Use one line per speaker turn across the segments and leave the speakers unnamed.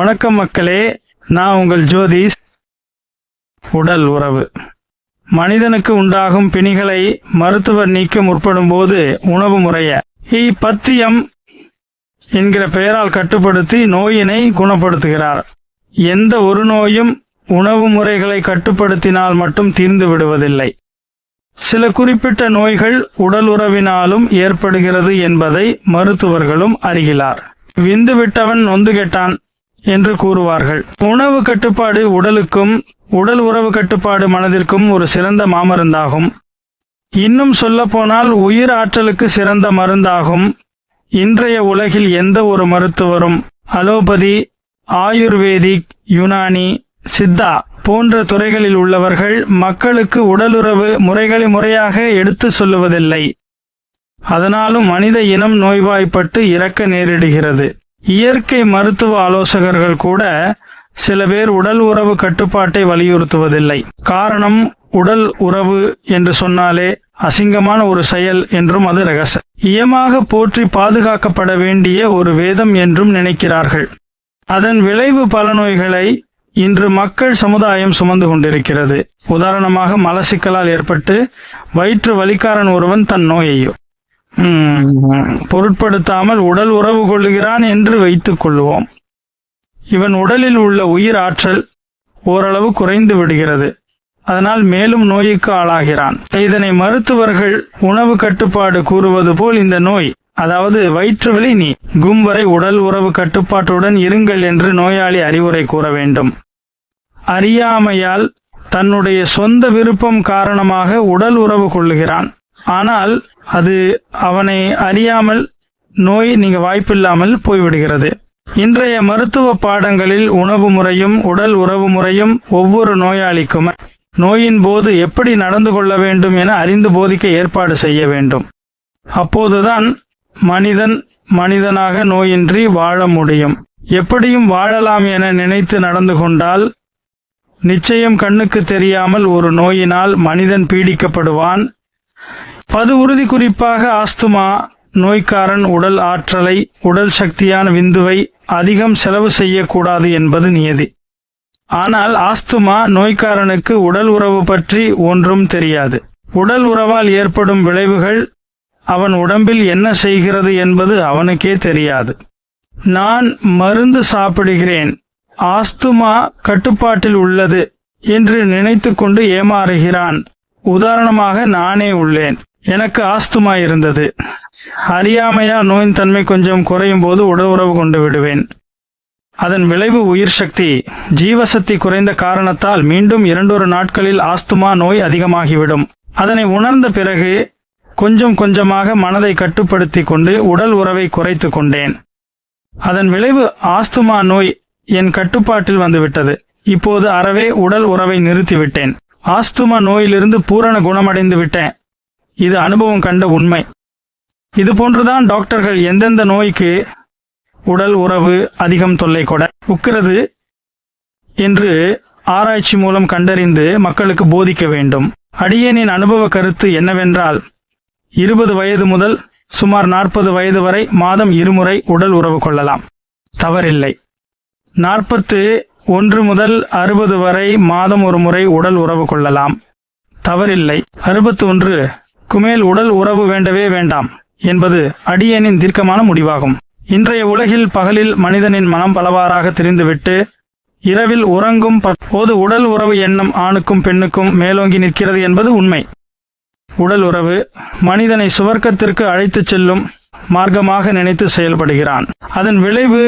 வணக்கம் மக்களே நான் உங்கள் ஜோதிஷ். உடல் உறவு. மனிதனுக்கு உண்டாகும் பிணிகளை மருத்துவர் நீக்க முற்படும் போது உணவு முறைய. இப்பத்தியம் என்கிற பெயரால் கட்டுப்படுத்தி நோயினை குணப்படுத்துகிறார். எந்த ஒரு நோயும் உணவு முறைகளை கட்டுப்படுத்தினால் மட்டும் தீர்ந்து விடுவதில்லை. சில குறிப்பிட்ட நோய்கள் உடல் உறவினாலும் ஏற்படுகிறது என்பதை மருத்துவர்களும் அறிகிறார். விந்து விட்டவன் நொந்து கெட்டான். என்று கூறுவார்கள். உணவு கட்டுப்பாடு உடலுக்கும் உடல் உறவு கட்டுப்பாடு மனதிற்கும் ஒரு சிறந்த மாமருந்தாகும். இன்னும் சொல்லப்போனால் உயிர் ஆற்றலுக்கு சிறந்த மருந்தாகும். இன்றைய உலகில் எந்த ஒரு மருத்துவரும் அலோபதி ஆயுர்வேதிக் யுனானி சித்தா போன்ற துறைகளில் உள்ளவர்கள் மக்களுக்கு உடலுறவு முறைகளை முறையாக எடுத்து சொல்லுவதில்லை. அதனாலும் மனித இனம் நோய்வாய்ப்பட்டு இறக்க நேரிடுகிறது. இயற்கை மருத்துவ ஆலோசகர்கள் கூட சில பேர் உடல் உறவு கட்டுப்பாட்டை வலியுறுத்துவதில்லை. காரணம் உடல் உறவு என்று சொன்னாலே அசிங்கமான ஒரு செயல் என்றும் அது ரகச இயமாக போற்றி பாதுகாக்கப்பட வேண்டிய ஒரு வேதம் என்றும் நினைக்கிறார்கள். அதன் விளைவு பல நோய்களை இன்று மக்கள் சமுதாயம் சுமந்து கொண்டிருக்கிறது. உதாரணமாக மலசிக்கலால் ஏற்பட்டு வயிற்று வலிக்காரன் ஒருவன் தன் நோயையோ. பொருட்படுத்தாமல் உடல் உறவு கொள்ளுகிறான் என்று வைத்துக் கொள்வோம். இவன் உடலில் உள்ள உயிர் ஆற்றல் ஓரளவு குறைந்து விடுகிறது. அதனால் மேலும் நோய்க்கு ஆளாகிறான். இதனை மருத்துவர்கள் உணவு கட்டுப்பாடு கூறுவது போல் இந்த நோய் அதாவது வயிற்று வலி நீ கும் வரை உடல் உறவு கட்டுப்பாட்டுடன் இருங்கள் என்று நோயாளி அறிவுரை கூற வேண்டும். அறியாமையால் தன்னுடைய சொந்த விருப்பம் காரணமாக உடல் உறவு கொள்ளுகிறான். ஆனால் அது அவனை அறியாமல் நோய் நீங்க வாய்ப்பில்லாமல் போய்விடுகிறது. இன்றைய மருத்துவ பாடங்களில் உணவு முறையும் உடல் உறவு முறையும் ஒவ்வொரு நோயாளிக்கும் நோயின் போது எப்படி நடந்து கொள்ள வேண்டும் என அறிந்து போதிக்க ஏற்பாடு செய்ய வேண்டும். அப்போதுதான் மனிதன் மனிதனாக நோயின்றி வாழ முடியும். எப்படியும் வாழலாம் என நினைத்து நடந்து கொண்டால் நிச்சயம் கண்ணுக்கு தெரியாமல் ஒரு நோயினால் மனிதன் பீடிக்கப்படுவான். பது உறுதி குறிப்பாக ஆஸ்துமா நோய்க்காரன் உடல் ஆற்றலை உடல் சக்தியான விந்துவை அதிகம் செலவு செய்யக்கூடாது என்பது நியதி. ஆனால் ஆஸ்துமா நோய்க்காரனுக்கு உடல் உறவு பற்றி ஒன்றும் தெரியாது. உடல் உறவால் ஏற்படும் விளைவுகள் அவன் உடம்பில் என்ன செய்கிறது என்பது அவனுக்கே தெரியாது. நான் மருந்து சாப்பிடுகிறேன் ஆஸ்துமா கட்டுப்பாட்டில் உள்ளது என்று நினைத்துக்கொண்டு ஏமாறுகிறான். உதாரணமாக நானே உள்ளேன். எனக்கு ஆஸ்துமா இருந்தது அறியாமையா நோயின் தன்மை கொஞ்சம் குறையும் போது உடல் உறவு கொண்டு விடுவேன். அதன் விளைவு உயிர் சக்தி. ஜீவசக்தி குறைந்த காரணத்தால் மீண்டும் இரண்டொரு நாட்களில் ஆஸ்துமா நோய் அதிகமாகிவிடும். அதனை உணர்ந்த பிறகு கொஞ்சம் கொஞ்சமாக மனதை கட்டுப்படுத்திக் கொண்டு உடல் உறவை குறைத்துக் கொண்டேன். அதன் விளைவு ஆஸ்துமா நோய் என் கட்டுப்பாட்டில் வந்துவிட்டது. இப்போது அறவே உடல் உறவை நிறுத்திவிட்டேன். ஆஸ்துமா நோயிலிருந்து பூரண குணமடைந்து விட்டேன் இது அனுபவம் கண்ட உண்மை. இது போன்றுதான் டாக்டர்கள் எந்தெந்த நோய்க்கு உடல் உறவு அதிகம் தொல்லை கொட உக்கிறது என்று ஆராய்ச்சி மூலம் கண்டறிந்து மக்களுக்கு போதிக்க வேண்டும். அடியேனின் அனுபவ கருத்து என்னவென்றால் இருபது வயது முதல் சுமார் நாற்பது வயது வரை மாதம் இருமுறை உடல் உறவு கொள்ளலாம். தவறில்லை. நாற்பத்து ஒன்று முதல் அறுபது வரை மாதம் ஒரு முறை உடல் உறவு கொள்ளலாம். தவறில்லை. அறுபத்து ஒன்று குமேல் உடல் உறவு வேண்டவே வேண்டாம் என்பது அடியேனின் தீர்க்கமான முடிவாகும். இன்றைய உலகில் பகலில் மனிதனின் மனம் பலவாறாக திரிந்துவிட்டு இரவில் உறங்கும் போது உடல் உறவு எண்ணம் ஆணுக்கும் பெண்ணுக்கும் மேலோங்கி நிற்கிறது என்பது உண்மை. உடல் உறவு மனிதனை சுவர்க்கத்திற்கு அழைத்துச் செல்லும் மார்க்கமாக நினைத்து செயல்படுகிறான். அதன் விளைவு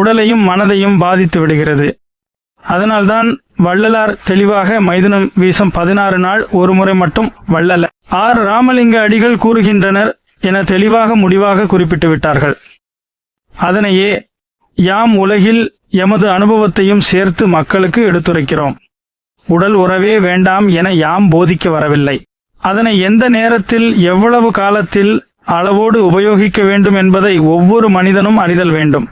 உடலையும் மனதையும் பாதித்து விடுகிறது. அதனால்தான் வள்ளலார் தெளிவாக மைதுனம் வீசம் பதினாறு நாள் ஒரு முறை மட்டும் வள்ளல. ஆர் ராமலிங்க அடிகள் கூறுகின்றனர் என தெளிவாக முடிவாக குறிப்பிட்டு விட்டார்கள் அதனையே யாம் உலகில் எமது அனுபவத்தையும் சேர்த்து மக்களுக்கு எடுத்துரைக்கிறோம். உடல் உறவே வேண்டாம் என யாம் போதிக்க வரவில்லை. அதனை எந்த நேரத்தில் எவ்வளவு காலத்தில் அளவோடு உபயோகிக்க வேண்டும் என்பதை ஒவ்வொரு மனிதனும் அறிதல் வேண்டும்.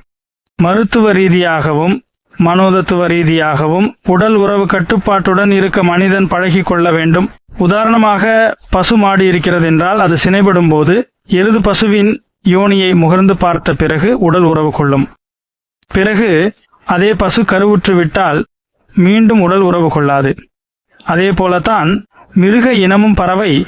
மருத்துவ ரீதியாகவும் மனோதத்துவ ரீதியாகவும் உடல் உறவு கட்டுப்பாட்டுடன் இருக்க மனிதன் பழகி கொள்ள வேண்டும். உதாரணமாக பசு மாடு இருக்கிறது என்றால் அது சினைப்படும் போது எருது பசுவின் யோனியை முகர்ந்து பார்த்த பிறகு உடல் உறவு கொள்ளும். பிறகு அதே பசு கருவுற்று விட்டால் மீண்டும் உடல் உறவு கொள்ளாது. அதே போலத்தான் மிருக இனமும் பறவை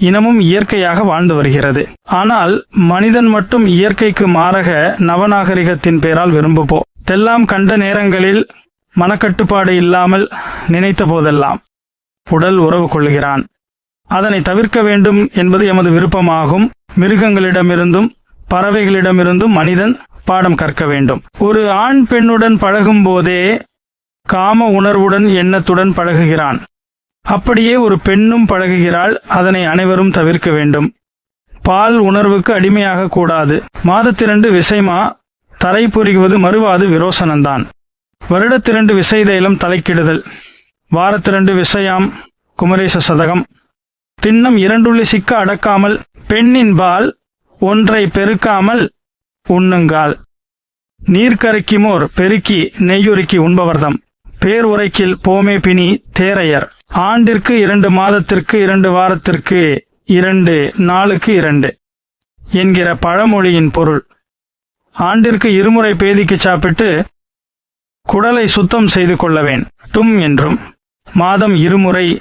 இனமும் இயற்கையாக வாழ்ந்து வருகிறது. ஆனால் மனிதன் மட்டும் இயற்கைக்கு மாறக நவநாகரிகத்தின் பேரால் விரும்புபோ? தெல்லாம் கண்ட நேரங்களில் மனக்கட்டுப்பாடு இல்லாமல் நினைத்த போதெல்லாம். உடல் உறவு கொள்கிறான். அதனை தவிர்க்க வேண்டும் என்பது எமது விருப்பமாகும். மிருகங்களிடமிருந்தும் பறவைகளிடமிருந்தும் மனிதன் பாடம் கற்க வேண்டும். ஒரு ஆண் பெண்ணுடன் பழகும் போதே காம உணர்வுடன் எண்ணத்துடன் பழகுகிறான். அப்படியே ஒரு பெண்ணும் பழகுகிறாள் அதனை அனைவரும் தவிர்க்க வேண்டும். பால் உணர்வுக்கு அடிமையாக கூடாது. மாதத்திரண்டு விசைமா தரை புரிவது மறுவாது விரோசனந்தான். வருடத்திரண்டு விசைதைலம் தலைக்கிடுதல். வாரத்திரண்டு விசையாம் குமரேச சதகம். திண்ணம் இரண்டுள்ளி சிக்க அடக்காமல் பெண்ணின் பால் ஒன்றை பெருக்காமல் உண்ணுங்கால். நீர்க்கருக்கிமோர் பெருக்கி நெய்யுருக்கி உண்பவர்தம். பேர் உரைக்கில் போமே பிணி தேரையர். ஆண்டிற்கு இரண்டு மாதத்திற்கு இரண்டு வாரத்திற்கு இரண்டு நாளுக்கு இரண்டு என்கிற பழமொழியின் பொருள். ஆண்டிற்கு இருமுறை பேதிக்கு சாப்பிட்டு குடலை சுத்தம் செய்து கொள்ளவேன். டும் என்றும் மாதம் இருமுறை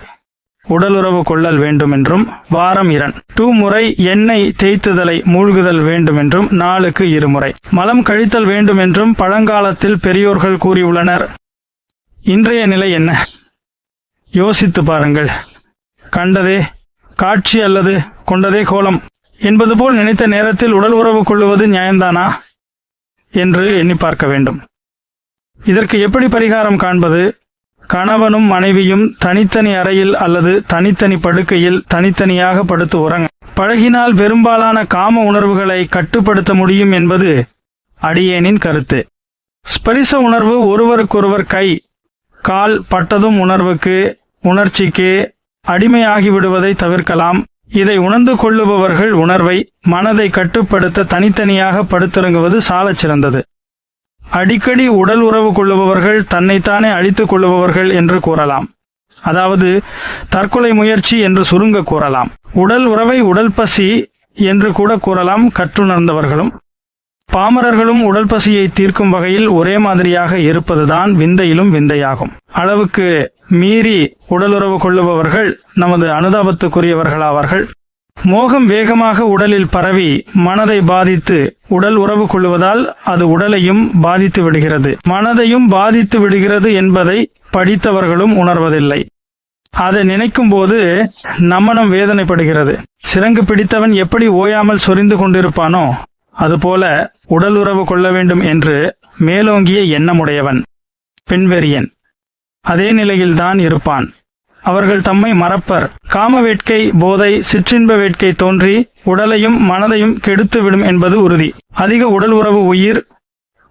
உடலுறவு கொள்ளல் வேண்டும் என்றும் வாரம் இரண் டூ முறை எண்ணெய் தேய்த்துதலை மூழ்குதல் வேண்டும் என்றும் நாளுக்கு இருமுறை. மலம் கழித்தல் வேண்டும் என்றும் பழங்காலத்தில் பெரியோர்கள் கூறியுள்ளனர். இன்றைய நிலை என்ன? யோசித்து பாருங்கள். கண்டதே காட்சி அல்லது கொண்டதே கோலம். என்பது போல் நினைத்த நேரத்தில் உடல் உறவு கொள்ளுவது நியாயம்தானா? என்று எண்ணி பார்க்க வேண்டும். இதற்கு எப்படி பரிகாரம் காண்பது? கணவனும் மனைவியும் தனித்தனி அறையில் அல்லது தனித்தனி படுக்கையில் தனித்தனியாக படுத்து உறங்க. பழகினால் பெரும்பாலான காம உணர்வுகளை கட்டுப்படுத்த முடியும் என்பது அடியேனின் கருத்து. ஸ்பரிச உணர்வு ஒருவருக்கொருவர் கை கால் பட்டதும் உணர்வுக்கு உணர்ச்சிக்கு அடிமையாகி விடுவதை தவிர்க்கலாம். இதை உணர்ந்து கொள்ளுபவர்கள் உணர்வை மனதை கட்டுப்படுத்த தனித்தனியாக படுத்திறங்குவது சாலச் சிறந்தது அடிக்கடி உடல் உறவு கொள்ளுபவர்கள் தன்னைத்தானே அழித்துக் கொள்ளுபவர்கள் என்று கூறலாம். அதாவது தற்கொலை முயற்சி என்று சுருங்க கூறலாம். உடல் உறவை உடல் பசி என்று கூட கூறலாம் கற்றுணர்ந்தவர்களும். பாமரர்களும் உடல் பசியை தீர்க்கும் வகையில் ஒரே மாதிரியாக இருப்பதுதான் விந்தையிலும் விந்தையாகும். அளவுக்கு மீறி உடலுறவு கொள்ளுபவர்கள் நமது அனுதாபத்துக்குரியவர்களாவார்கள். மோகம் வேகமாக உடலில் பரவி மனதை பாதித்து உடல் உறவு கொள்வதால் அது உடலையும் பாதித்து விடுகிறது. மனதையும் பாதித்து விடுகிறது என்பதை படித்தவர்களும் உணர்வதில்லை. அதை நினைக்கும் போது நம்மனம் வேதனைப்படுகிறது. சிறங்கு பிடித்தவன் எப்படி ஓயாமல் சொரிந்து கொண்டிருப்பானோ அதுபோல உடல் உறவு கொள்ள வேண்டும் என்று மேலோங்கிய எண்ணமுடையவன் பெண்வெறியன் அதே நிலையில்தான் இருப்பான். அவர்கள் தம்மை மறப்பர். காம வேட்கை போதை சிற்றின்ப வேட்கை தோன்றி உடலையும் மனதையும் கெடுத்துவிடும் என்பது உறுதி. அதிக உடல் உறவு உயிர்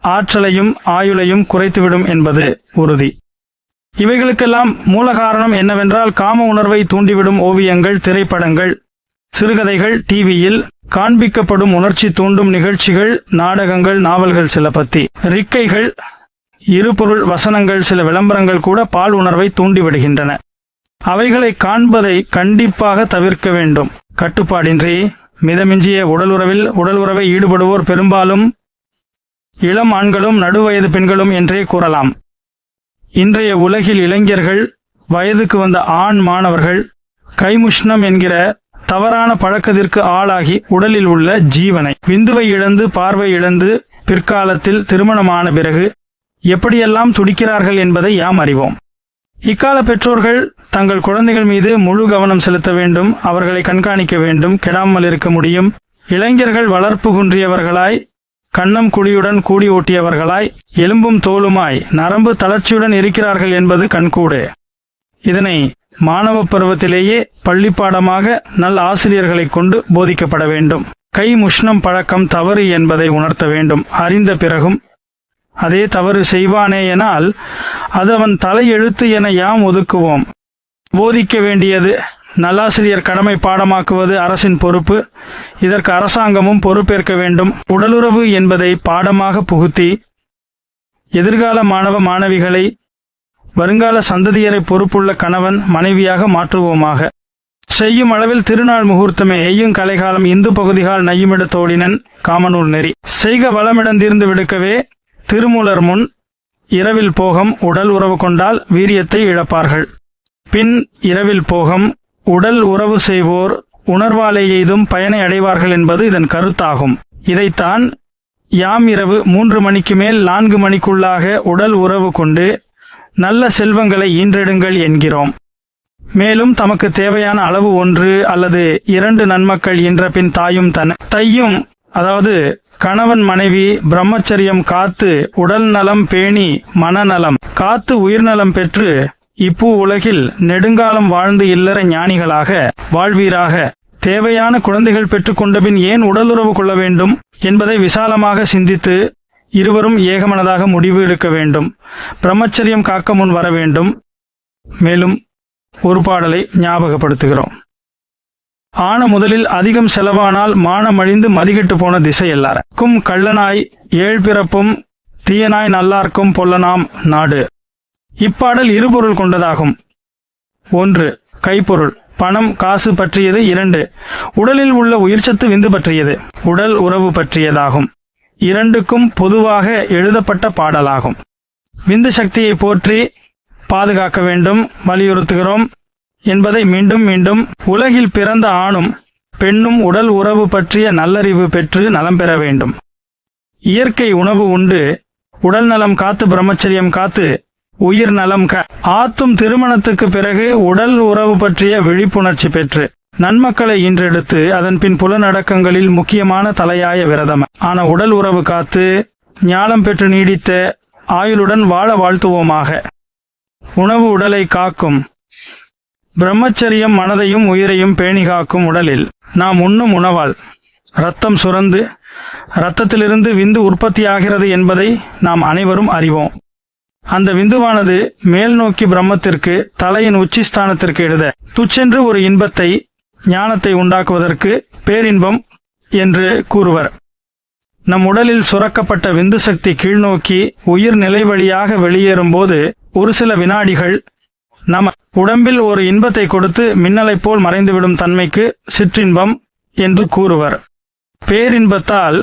ஆற்றலையும் ஆயுளையும் குறைத்துவிடும் என்பது உறுதி. இவைகளுக்கெல்லாம் மூல காரணம் என்னவென்றால் காம உணர்வை தூண்டிவிடும் ஓவியங்கள் திரைப்படங்கள் சிறுகதைகள் டிவியில் காண்பிக்கப்படும் உணர்ச்சி தூண்டும் நிகழ்ச்சிகள் நாடகங்கள் நாவல்கள் சில பத்தி. ரிக்கைகள் இருபொருள் வசனங்கள் சில விளம்பரங்கள் கூட பால் உணர்வை தூண்டிவிடுகின்றன. அவைகளை காண்பதை கண்டிப்பாக தவிர்க்க வேண்டும். கட்டுப்பாடின்றி மிதமிஞ்சிய உடலுறவில் உடல் உறவை ஈடுபடுவோர் பெரும்பாலும் இளம் ஆண்களும் நடுவயது பெண்களும் என்றே கூறலாம். இன்றைய உலகில் இளைஞர்கள் வயதுக்கு வந்த ஆண் மாணவர்கள் கைமுஷ்ணம் என்கிற தவறான பழக்கத்திற்கு ஆளாகி உடலில் உள்ள ஜீவனை விந்துவை இழந்து பார்வை இழந்து பிற்காலத்தில் திருமணமான பிறகு எப்படியெல்லாம் துடிக்கிறார்கள் என்பதை யாம் அறிவோம். இக்கால பெற்றோர்கள் தங்கள் குழந்தைகள் மீது முழு கவனம் செலுத்த வேண்டும் அவர்களை கண்காணிக்க வேண்டும் கெடாமல் இருக்க முடியும். இளைஞர்கள் வளர்ப்பு குன்றியவர்களாய் கண்ணம் குழியுடன் கூடி ஓட்டியவர்களாய் எலும்பும் தோலுமாய் நரம்பு தளர்ச்சியுடன் இருக்கிறார்கள் என்பது கண்கூடு. இதனை மாணவ பருவத்திலேயே பள்ளிப்பாடமாக நல் ஆசிரியர்களை கொண்டு போதிக்கப்பட வேண்டும். கை முஷ்ணம் பழக்கம் தவறு என்பதை உணர்த்த வேண்டும். அறிந்த பிறகும் அதே தவறு செய்வானேயனால் அது அவன் தலையெழுத்து என யாம் ஒதுக்குவோம். போதிக்க வேண்டியது நல்லாசிரியர் கடமை பாடமாக்குவது அரசின் பொறுப்பு. இதற்கு அரசாங்கமும் பொறுப்பேற்க வேண்டும். உடலுறவு என்பதை பாடமாக புகுத்தி எதிர்கால மாணவ மாணவிகளை வருங்கால சந்ததியரை பொறுப்புள்ள கணவன் மனைவியாக மாற்றுவோமாக. செய்யும் அளவில் திருநாள் முகூர்த்தமே எய்யும் கலைகாலம் இந்து பகுதிகால் நையுமிட தோழினன் காமனூர் நெறி. செய்க வளமிடந்தீர்ந்து விடுக்கவே திருமூலர் முன் இரவில் போகம் உடல் உறவு கொண்டால் வீரியத்தை இழப்பார்கள். பின் இரவில் போகம் உடல் உறவு செய்வோர் உணர்வாலே எய்தும் பயனை அடைவார்கள் என்பது இதன் கருத்தாகும். இதைத்தான் யாம் இரவு மூன்று மணிக்கு மேல் நான்கு மணிக்குள்ளாக உடல் உறவு கொண்டு நல்ல செல்வங்களை ஈன்றெடுங்கள் என்கிறோம். மேலும் தமக்கு தேவையான அளவு ஒன்று அல்லது இரண்டு நன்மக்கள் ஈன்ற பின் தாயும் தன் தையும் அதாவது கணவன் மனைவி பிரம்மச்சரியம் காத்து உடல் நலம் பேணி மனநலம் காத்து உயிர்நலம் பெற்று இப்பூ உலகில் நெடுங்காலம் வாழ்ந்து இல்லற ஞானிகளாக வாழ்வீராக தேவையான குழந்தைகள் பெற்றுக்கொண்டபின் ஏன் உடலுறவு கொள்ள வேண்டும் என்பதை விசாலமாக சிந்தித்து இருவரும் ஏகமனதாக முடிவு எடுக்க வேண்டும். பிரம்மச்சரியம் காக்க முன் வர வேண்டும். மேலும் ஒரு பாடலை ஞாபகப்படுத்துகிறோம். ஆன முதலில் அதிகம் செலவானால் மானமழிந்து மதிகெட்டு போன திசை எல்லாருக்கும் கள்ளனாய் ஏழ்பிறப்பும் தீயனாய் நல்லார்க்கும் பொல்லனாம் நாடு. இப்பாடல் இருபொருள் கொண்டதாகும். ஒன்று கைப்பொருள். பணம் காசு பற்றியது. இரண்டு உடலில் உள்ள உயிர்ச்சத்து விந்து பற்றியது. உடல் உறவு பற்றியதாகும். இரண்டுக்கும் பொதுவாக எழுதப்பட்ட பாடலாகும். விந்து சக்தியை போற்றி பாதுகாக்க வேண்டும் வலியுறுத்துகிறோம் என்பதை மீண்டும் மீண்டும் உலகில் பிறந்த ஆணும் பெண்ணும் உடல் உறவு பற்றிய நல்லறிவு பெற்று நலம் பெற வேண்டும். இயற்கை உணவு உண்டு. உடல் நலம் காத்து பிரம்மச்சரியம் காத்து உயிர் நலம் க. ஆத்தும் திருமணத்துக்கு பிறகு உடல் உறவு பற்றிய விழிப்புணர்ச்சி பெற்று நன்மக்களை இன்றெடுத்து அதன் பின் புலநடக்கங்களில் முக்கியமான தலையாய விரதம். ஆன உடல் உறவு காத்து ஞானம் பெற்று நீடித்த ஆயுளுடன் வாழ வாழ்த்துவோமாக. உணவு உடலை காக்கும். பிரம்மச்சரியம் மனதையும் உயிரையும் பேணி காக்கும் உடலில் நாம் உண்ணும் உணவால் ரத்தம் சுரந்து ரத்தத்திலிருந்து விந்து உற்பத்தியாகிறது என்பதை நாம் அனைவரும் அறிவோம். அந்த விந்துவானது மேல் நோக்கி பிரம்மத்திற்கு தலையின் உச்சிஸ்தானத்திற்கு எழுத துச்சென்று ஒரு இன்பத்தை ஞானத்தை உண்டாக்குவதற்கு பேரின்பம் என்று கூறுவர். நம் உடலில் சுரக்கப்பட்ட விந்து சக்தி கீழ்நோக்கி உயிர் நிலை வழியாக வெளியேறும்போது ஒரு சில வினாடிகள் நம உடம்பில் ஒரு இன்பத்தை கொடுத்து மின்னலைப் போல் மறைந்துவிடும் தன்மைக்கு சிற்றின்பம் என்று கூறுவர். பேரின்பத்தால்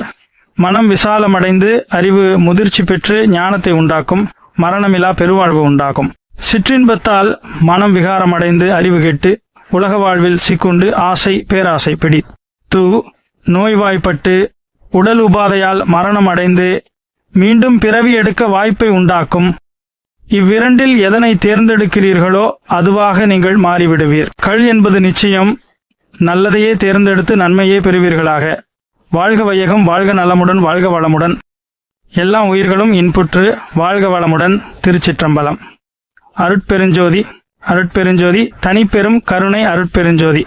மனம் விசாலமடைந்து அறிவு முதிர்ச்சி பெற்று ஞானத்தை உண்டாக்கும். மரணமிலா பெருவாழ்வு உண்டாகும். சிற்றின்பத்தால் மனம் விகாரமடைந்து அறிவு கெட்டு உலக வாழ்வில் சிக்குண்டு ஆசை பேராசை பிடி. து நோய்வாய்ப்பட்டு உடல் உபாதையால் மரணம் அடைந்து மீண்டும் பிறவி எடுக்க வாய்ப்பை உண்டாக்கும். இவ்விரண்டில் எதனை தேர்ந்தெடுக்கிறீர்களோ அதுவாக நீங்கள் மாறிவிடுவீர். கள் என்பது நிச்சயம் நல்லதையே தேர்ந்தெடுத்து நன்மையே பெறுவீர்களாக. வாழ்க வையகம் வாழ்க நலமுடன் வாழ்க வளமுடன். எல்லா உயிர்களும் இன்புற்று வாழ்க வளமுடன் திருச்சிற்றம்பலம். அருட்பெருஞ்சோதி அருட்பெருஞ்சோதி தனிப்பெரும் கருணை அருட்பெருஞ்சோதி.